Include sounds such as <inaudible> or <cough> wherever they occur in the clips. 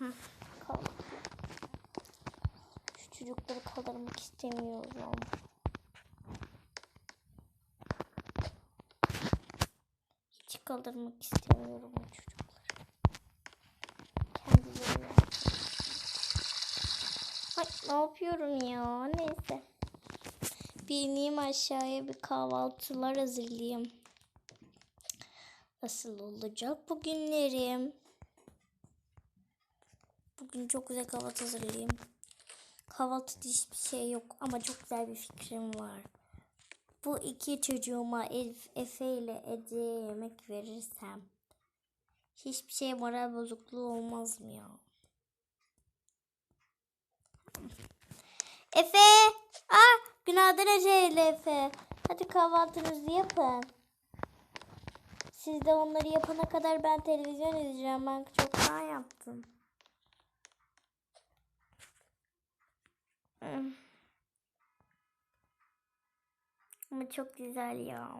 Şu çocukları kaldırmak istemiyorum. Hiç kaldırmak istemiyorum o çocukları. Kendileri. Ay ne yapıyorum ya neyse. Bir ineyim aşağıya bir kahvaltılar hazırlayayım. Nasıl olacak bugünlerim? Bugün çok güzel kahvaltı hazırlayayım. Kahvaltıda hiçbir şey yok ama çok güzel bir fikrim var. Bu iki çocuğuma Elif, Efe ile Ece'ye yemek verirsem hiçbir şey moral bozukluğu olmaz mı ya? Efe! Ah! Günaydın Ece ile Efe. Hadi kahvaltınızı yapın. Siz de onları yapana kadar ben televizyon izleyeceğim. Ben çoktan yaptım. Ama çok güzel ya.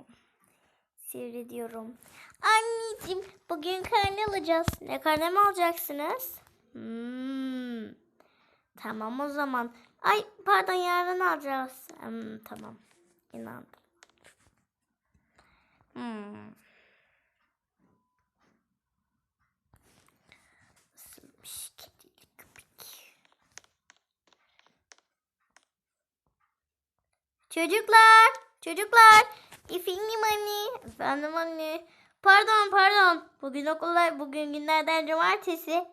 Seyrediyorum. Anneciğim bugün karne alacağız. Ne karne mi alacaksınız? Hmm. Tamam o zaman. Ay pardon yarın alacağız. Hmm, tamam. İnandım. Hmm. Çocuklar, çocuklar. Efendim anne. Efendim anne. Pardon, pardon. Bugün okullar, bugün günlerden cumartesi.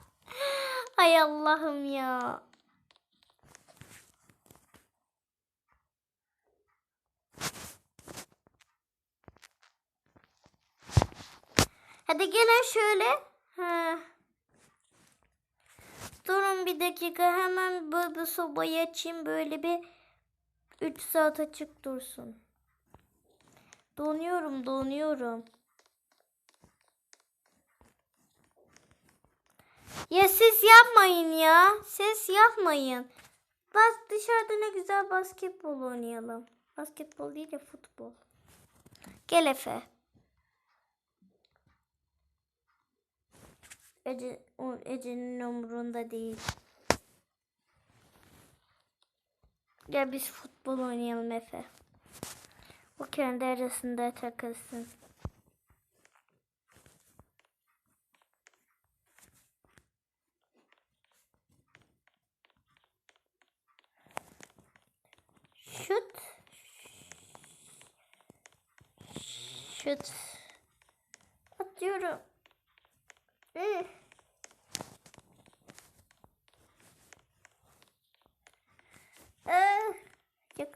<laughs> Hay Allah'ım ya. Hadi gelin şöyle. Ha. Durun bir dakika hemen böyle bir sobayı açayım böyle bir 3 saat açık dursun. Donuyorum donuyorum. Ya ses yapmayın ya. Ses yapmayın. Bas dışarıda ne güzel basketbol oynayalım. Basketbol değil de futbol. Gel Efe. Ece, Ece'nin umurunda değil. Gel biz futbol oynayalım Efe. O kendi arasında takılsın.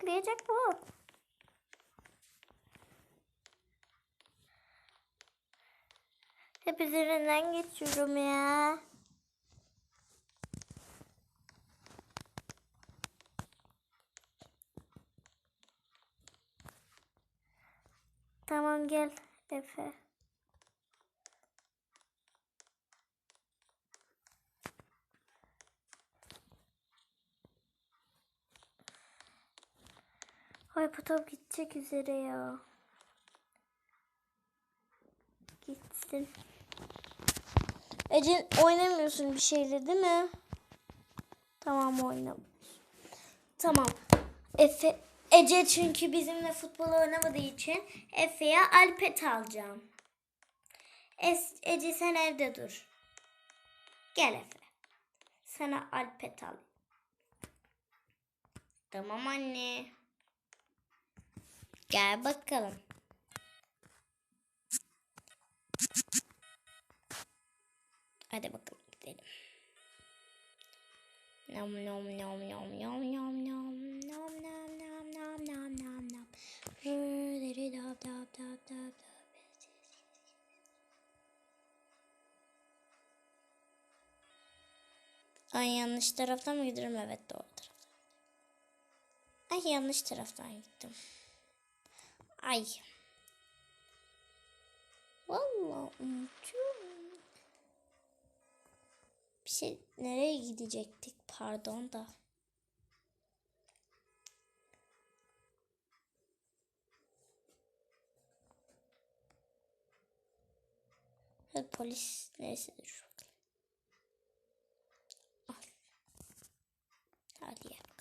Yakalayacak bu. Hep üzerinden geçiyorum ya. Tamam gel Efe. Ay top gidecek üzere ya. Gitsin. Ece oynamıyorsun bir şeyle değil mi? Tamam oynamıyorsun. Tamam. Efe Ece çünkü bizimle futbol oynamadığı için Efe'ye Alpet alacağım. Es, Ece sen evde dur. Gel Efe. Sana Alpet al. Tamam anne. Gel bakalım. Hadi bakalım gidelim. Nom nom nom nom nom nom nom nom nom nom nom nom nom nom. Dop dop dop dop dop. Ay yanlış taraftan mı gidiyorum? Evet doğru taraftan. Ay yanlış taraftan gittim. Ay. Vallahi unutuyorum. Bir şey nereye gidecektik pardon da. Hadi polis neyse dur. Hadi ya.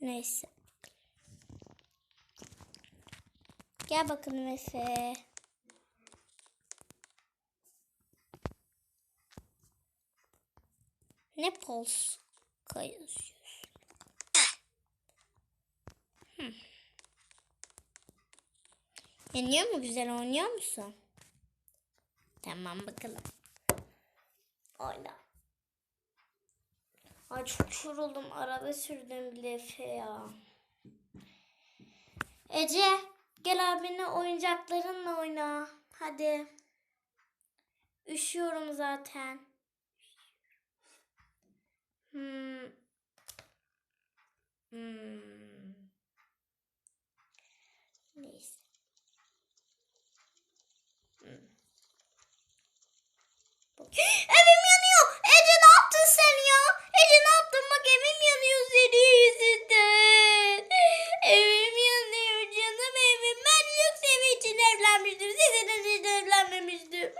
Neyse. Gel bakalım Efe. Ne pols kayıyorsun? Hmm. Yeniyor mu güzel oynuyor musun? Tamam bakalım. Oyna. Ay çok yoruldum. Araba sürdüm bile ya. Ece gel abinle oyuncaklarınla oyna. Hadi. Üşüyorum zaten. Hmm. Neyse. Hmm. Bak- Evim yanıyor. Ece ne yaptın sen ya? Ece ne yaptın? Bak evim yanıyor senin yüzünden. Evim yanıyor canım evim. Ben lüks ev için evlenmiştim. Sizin için evlenmemiştim.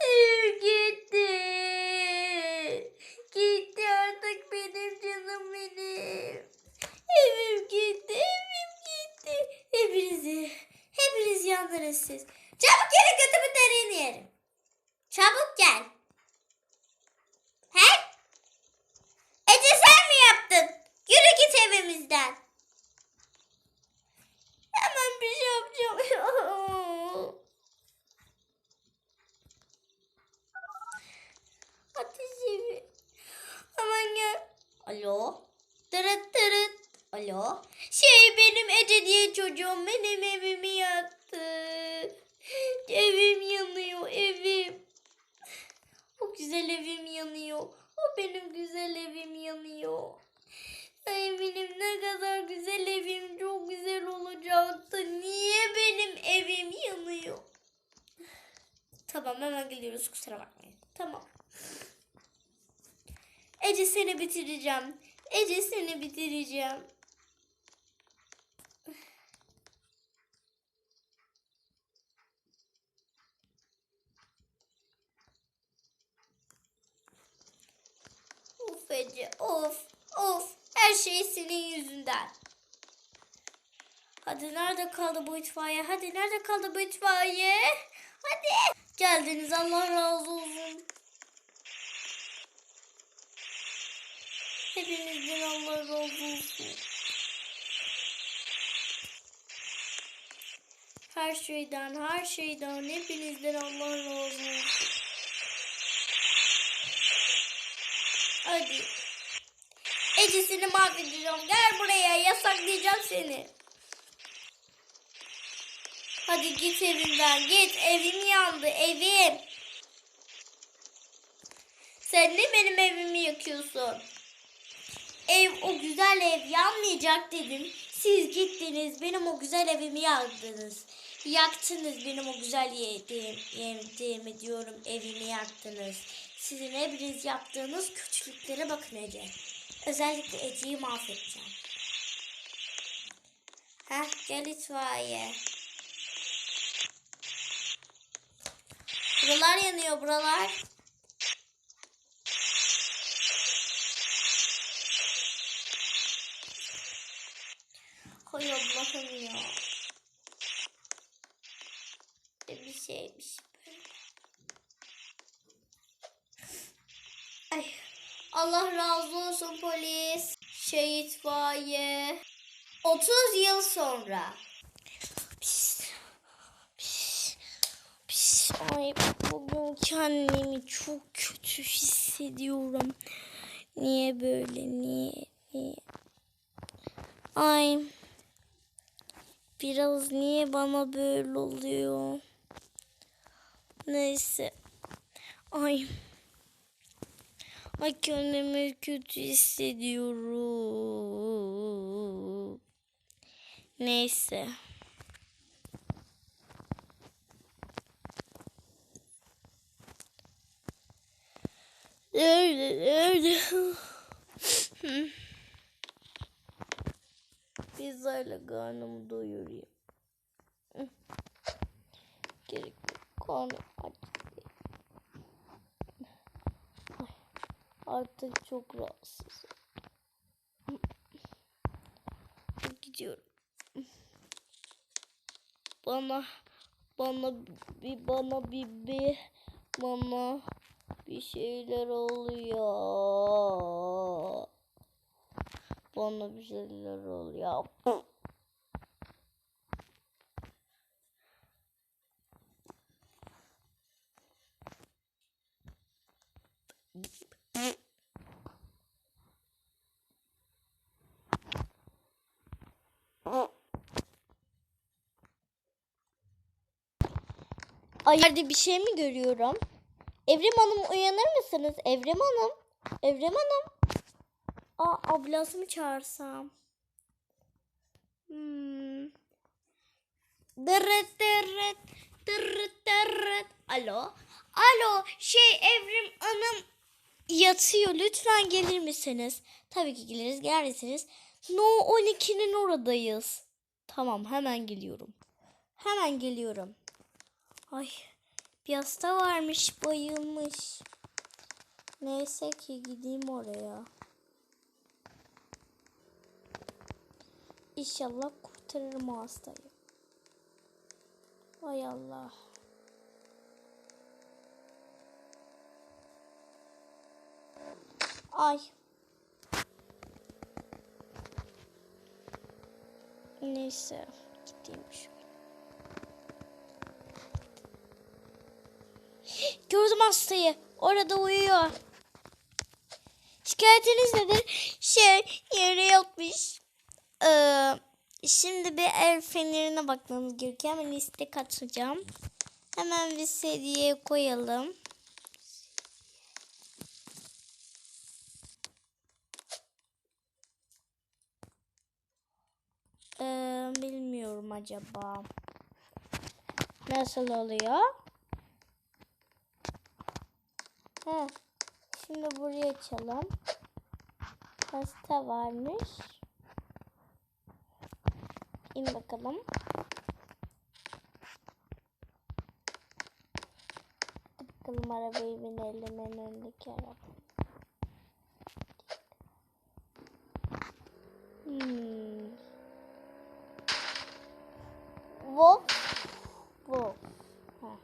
Ev gitti. Gitti artık benim canım benim. Evim gitti. Evim gitti. Hepinizi, hepiniz yandınız siz. Çabuk gelin götümü derin yerim. Çabuk gel. He? Ece sen mi yaptın? Yürü git evimizden. Hemen bir şey yapacağım. Ateş evi. Hemen gel. Alo. Tırıt tırıt. Alo. Şey benim Ece diye çocuğum benim evimi yaktı. Evim yanıyor evim. O güzel evim yanıyor. O benim güzel evim yanıyor. Benim ne kadar güzel evim çok güzel olacaktı. Niye benim evim yanıyor? Tamam hemen geliyoruz kusura bakmayın. Tamam. Ece seni bitireceğim. Ece seni bitireceğim. Of Ece of of her şey senin yüzünden. Hadi nerede kaldı bu itfaiye? Hadi nerede kaldı bu itfaiye? Hadi. Geldiniz Allah razı olsun. Hepinizden Allah razı olsun. Her şeyden, her şeyden hepinizden Allah razı olsun. Hadi. Ece'sini mahvedeceğim. Gel buraya yasaklayacağım seni. Hadi git evimden git. Evim yandı evim. Sen ne benim evimi yakıyorsun? Ev o güzel ev yanmayacak dedim. Siz gittiniz benim o güzel evimi yaktınız. Yaktınız benim o güzel yediğim, yediğimi diyorum evimi yaktınız. Sizin hepiniz yaptığınız kötülüklere bakın Ece. Özellikle Ece'yi mahvedeceğim. Heh gel itfaiye. Buralar yanıyor buralar. Hay Allah'ım ya. Ne bir şeymiş böyle. Ay. Allah razı olsun polis. Şey itfaiye. 30 yıl sonra. Pis. Pis. Ay bugün kendimi çok kötü hissediyorum. Niye böyle? Niye? Niye? Ay. Biraz niye bana böyle oluyor? Neyse. Ay. Ay kendimi kötü hissediyorum. Neyse. Nerede, nerede? Pizzayla karnımı doyurayım. Gerek aç. Ay, Artık çok rahatsızım. Gidiyorum. Bana bana bir bana bir bir bana bir şeyler oluyor. Bana bir şeyler oluyor. Ay yerde bir şey mi görüyorum? Evrim Hanım uyanır mısınız? Evrim Hanım. Evrim Hanım. Aa ablası mı çağırsam? Hmm. Alo. Alo şey Evrim Hanım yatıyor. Lütfen gelir misiniz? Tabii ki geliriz. Gelir misiniz? No 12'nin oradayız. Tamam hemen geliyorum. Hemen geliyorum. Ay bir hasta varmış bayılmış. Neyse ki gideyim oraya. İnşallah kurtarırım o hastayı. Ay Allah. Ay. Neyse gideyim şu. Gördüm hastayı. Orada uyuyor. Şikayetiniz nedir? Şey yere yatmış. Ee, şimdi bir el fenerine bakmamız gerekiyor. Hemen istek atacağım. Hemen bir seriye koyalım. Ee, bilmiyorum acaba. Nasıl oluyor? Ha, şimdi buraya açalım. Hasta varmış. İn bakalım. Bakalım arabayı binelim en öndeki araba. Hmm. Wolf. Wolf. Ha.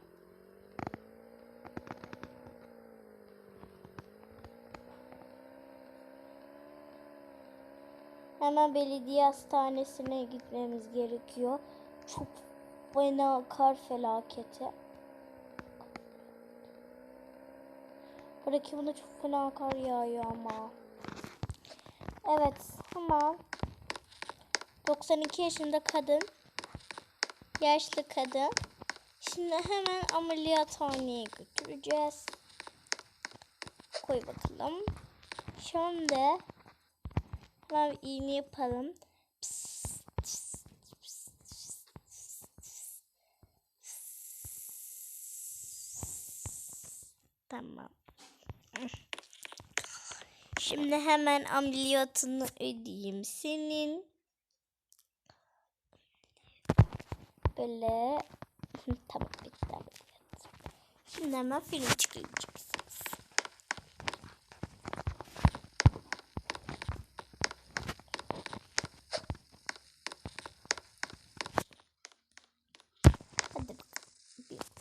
Hemen belediye hastanesine gitmemiz gerekiyor. Çok fena kar felaketi. Buradaki buna çok fena kar yağıyor ama. Evet ama 92 yaşında kadın. Yaşlı kadın. Şimdi hemen ameliyathaneye götüreceğiz. Koy bakalım. Şimdi Bir iğne yapalım. Pıs, pıs, pıs, pıs, pıs. Tamam. Şimdi hemen ameliyatını ödeyeyim senin. Böyle. tamam bitti ameliyat. Şimdi hemen film çıkacaksınız. Hadi bakalım. Bir dakika.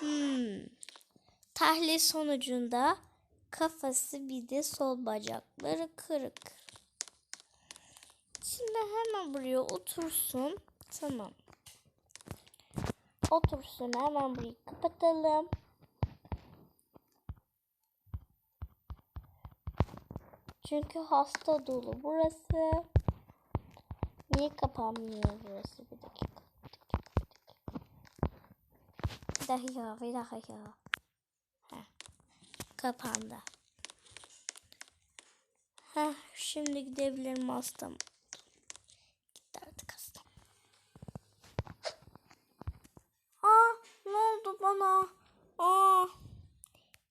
Hmm. Tahlil sonucunda kafası bir de sol bacakları kırık. Şimdi hemen buraya otursun. Tamam. Otursun hemen burayı kapatalım. Çünkü hasta dolu burası. Niye kapanmıyor burası? Bir dakika. Bir dakika. Bir dakika. Bir dakika. Kapandı. Heh, şimdi gidebilirim hastam. Gitti artık hastam. Aa, ne oldu bana? Aa,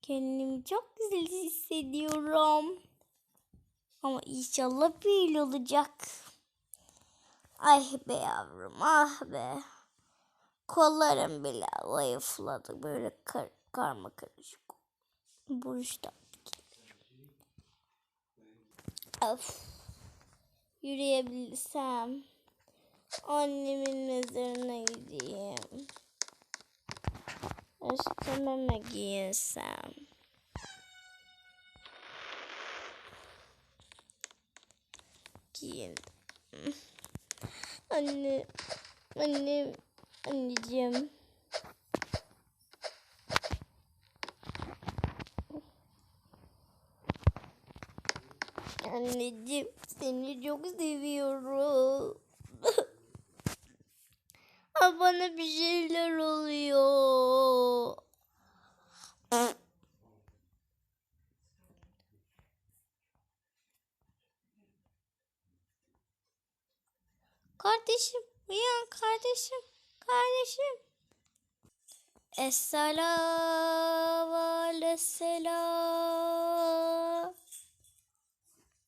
kendimi çok güzel hissediyorum. Ama inşallah böyle olacak. Ay be yavrum ah be. Kollarım bile zayıfladı böyle kar karma karışık. Buruşta. Of. Yürüyebilsem. Annemin mezarına gideyim. Üstüme mi giyinsem? Giyindim. Anne, annem, anneciğim. Anneciğim seni çok seviyorum. <laughs> Aa, bana bir şeyler oluyor. Kardeşim uyan kardeşim. Kardeşim. Esselam aleyhisselam.